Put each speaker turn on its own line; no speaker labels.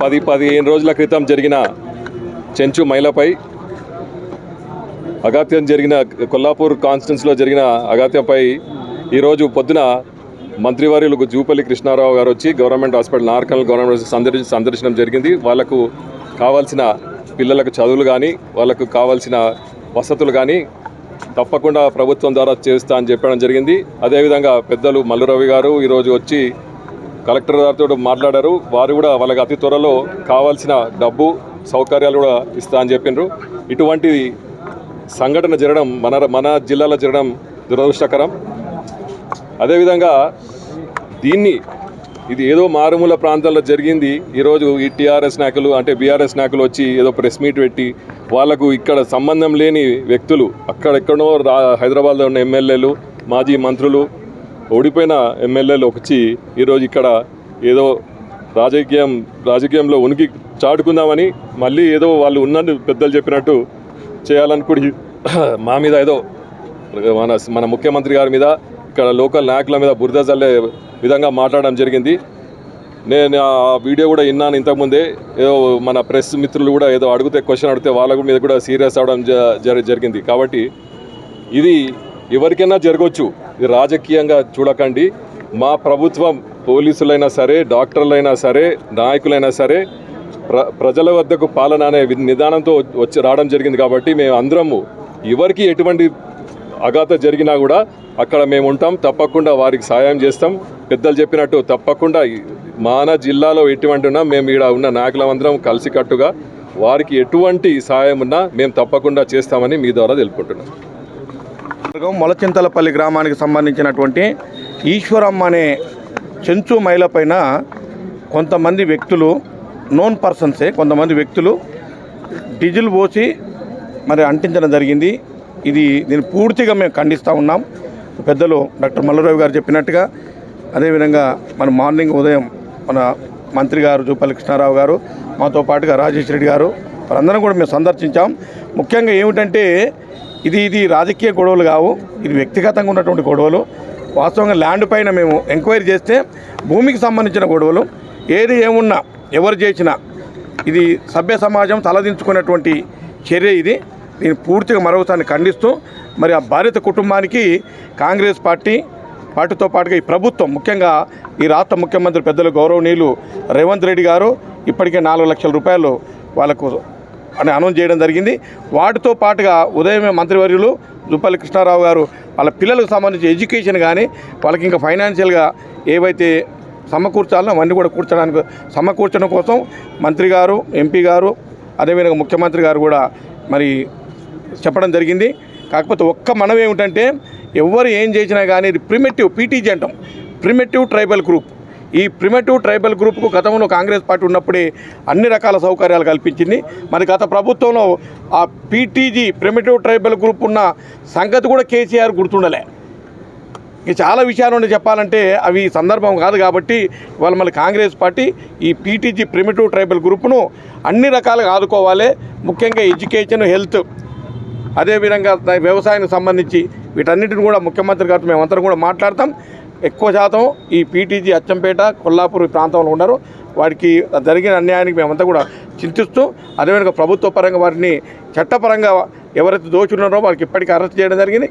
పది పదిహేను రోజుల క్రితం జరిగిన చెంచు మహిళపై అగాత్యం జరిగిన కొల్లాపూర్ కాన్స్టిట్యున్సీలో జరిగిన అగాత్యంపై ఈరోజు పొద్దున మంత్రివర్యులకు జూపల్లి కృష్ణారావు గారు వచ్చి గవర్నమెంట్ హాస్పిటల్ నార్కల్ గవర్నమెంట్ సందర్శి సందర్శనం జరిగింది. వాళ్ళకు కావాల్సిన పిల్లలకు చదువులు కానీ వాళ్ళకు కావాల్సిన వసతులు కానీ తప్పకుండా ప్రభుత్వం ద్వారా చేస్తా అని చెప్పడం జరిగింది. అదేవిధంగా పెద్దలు మల్లురవి గారు ఈరోజు వచ్చి కలెక్టర్ గారితో మాట్లాడారు. వారు కూడా వాళ్ళకి అతి త్వరలో కావాల్సిన డబ్బు సౌకర్యాలు కూడా ఇస్తా అని చెప్పిండ్రు ఇటువంటి సంఘటన జరగడం మన మన జిల్లాలో జరగడం దురదృష్టకరం. అదేవిధంగా దీన్ని ఇది ఏదో మారుమూల ప్రాంతాల్లో జరిగింది. ఈరోజు ఈ టీఆర్ఎస్ నాయకులు అంటే బీఆర్ఎస్ నాయకులు వచ్చి ఏదో ప్రెస్ మీట్ పెట్టి వాళ్ళకు ఇక్కడ సంబంధం లేని వ్యక్తులు అక్కడెక్కడో రా హైదరాబాద్లో ఉన్న ఎమ్మెల్యేలు మాజీ మంత్రులు ఓడిపోయిన ఎమ్మెల్యేలు వచ్చి ఈరోజు ఇక్కడ ఏదో రాజకీయం రాజకీయంలో ఉనికి చాటుకుందామని మళ్ళీ ఏదో వాళ్ళు ఉన్నట్టు పెద్దలు చెప్పినట్టు చేయాలనుకుని మా మీద ఏదో మన మన ముఖ్యమంత్రి గారి మీద ఇక్కడ లోకల్ నాయకుల మీద బురద చల్లే విధంగా మాట్లాడడం జరిగింది. నేను ఆ వీడియో కూడా విన్నాను ఇంతకుముందే. ఏదో మన ప్రెస్ మిత్రులు కూడా ఏదో అడిగితే క్వశ్చన్ అడిగితే వాళ్ళ మీద కూడా సీరియస్ అవడం జరిగింది. కాబట్టి ఇది ఎవరికైనా జరగవచ్చు ఇది రాజకీయంగా చూడకండి. మా ప్రభుత్వం పోలీసులైనా సరే డాక్టర్లైనా సరే నాయకులైనా సరే ప్ర ప్రజల వద్దకు పాలన అనే నిదానంతో వచ్చి రావడం జరిగింది కాబట్టి మేము అందరము ఎవరికి ఎటువంటి అఘాత జరిగినా కూడా అక్కడ మేము ఉంటాం. తప్పకుండా వారికి సాయం చేస్తాం. పెద్దలు చెప్పినట్టు తప్పకుండా మాన జిల్లాలో ఎటువంటి ఉన్నా మేము ఇక్కడ ఉన్న నాయకులందరం కలిసికట్టుగా వారికి ఎటువంటి సాయం ఉన్నా మేము తప్పకుండా చేస్తామని మీ ద్వారా తెలుపుకుంటున్నాం.
మార్గం మొలచింతలపల్లి గ్రామానికి సంబంధించినటువంటి ఈశ్వరమ్మ అనే చెంచు మైల పైన కొంతమంది వ్యక్తులు నోన్ పర్సన్సే కొంతమంది వ్యక్తులు డీజిల్ పోసి మరి అంటించడం జరిగింది. ఇది దీన్ని పూర్తిగా మేము ఖండిస్తూ ఉన్నాం. పెద్దలు డాక్టర్ మల్లరావు గారు చెప్పినట్టుగా అదేవిధంగా మన మార్నింగ్ ఉదయం మన మంత్రి గారు జూపల్లి కృష్ణారావు గారు మాతో పాటుగా రాజేష్ రెడ్డి గారు వారందరం కూడా మేము సందర్శించాం. ముఖ్యంగా ఏమిటంటే ఇది ఇది రాజకీయ గొడవలు కావు. ఇది వ్యక్తిగతంగా ఉన్నటువంటి గొడవలు. వాస్తవంగా ల్యాండ్ పైన మేము ఎంక్వైరీ చేస్తే భూమికి సంబంధించిన గొడవలు. ఏది ఏమున్నా ఎవరు చేసినా ఇది సభ్య సమాజం తలదించుకున్నటువంటి చర్య ఇది. దీన్ని పూర్తిగా మరొకసారి ఖండిస్తూ మరి ఆ బాధిత కుటుంబానికి కాంగ్రెస్ పార్టీ వాటితో పాటుగా ఈ ప్రభుత్వం ముఖ్యంగా ఈ రాష్ట్ర ముఖ్యమంత్రి పెద్దలు గౌరవనీయులు రేవంత్ రెడ్డి గారు ఇప్పటికే నాలుగు లక్షల రూపాయలు వాళ్ళకు అని అనౌన్స్ చేయడం జరిగింది. వాటితో పాటుగా ఉదయమే మంత్రివర్యులు జుప్పల్లి కృష్ణారావు గారు వాళ్ళ పిల్లలకు సంబంధించి ఎడ్యుకేషన్ కానీ వాళ్ళకి ఇంకా ఫైనాన్షియల్గా ఏవైతే సమకూర్చాలో అవన్నీ కూడా కూర్చడానికి సమకూర్చడం కోసం మంత్రి గారు ఎంపీ గారు అదేవిధంగా ముఖ్యమంత్రి గారు కూడా మరి చెప్పడం జరిగింది. కాకపోతే ఒక్క మనం ఏమిటంటే ఎవరు ఏం చేసినా కానీ ఇది ప్రిమెటివ్ పీటీజీ అంటాం. Primitive tribal group. ఈ ప్రిమేటివ్ ట్రైబల్ గ్రూప్కు గతంలో కాంగ్రెస్ పార్టీ ఉన్నప్పుడే అన్ని రకాల సౌకర్యాలు కల్పించింది. మరి గత ప్రభుత్వంలో ఆ పీటీజీ ప్రిమేటివ్ ట్రైబల్ గ్రూప్ ఉన్న సంగతి కూడా కేసీఆర్ గుర్తుండలే. ఇక చాలా విషయాలు ఉండి చెప్పాలంటే అవి సందర్భం కాదు కాబట్టి ఇవాళ మళ్ళీ కాంగ్రెస్ పార్టీ ఈ పీటీజీ ప్రిమిటివ్ ట్రైబల్ గ్రూప్ను అన్ని రకాలుగా ఆదుకోవాలి. ముఖ్యంగా ఎడ్యుకేషన్ హెల్త్ అదేవిధంగా వ్యవసాయానికి సంబంధించి వీటన్నిటిని కూడా ముఖ్యమంత్రి గారితో మేమందరం కూడా మాట్లాడతాం. ఎక్కువ శాతం ఈ పీటీజీ అచ్చంపేట కొల్లాపూర్ ప్రాంతంలో ఉన్నారు. వారికి జరిగిన అన్యాయానికి మేమంతా కూడా చింతిస్తూ అదేవిధంగా ప్రభుత్వ పరంగా వారిని చట్టపరంగా ఎవరైతే దోచున్నారో వారికి ఇప్పటికీ అరెస్ట్ చేయడం జరిగింది.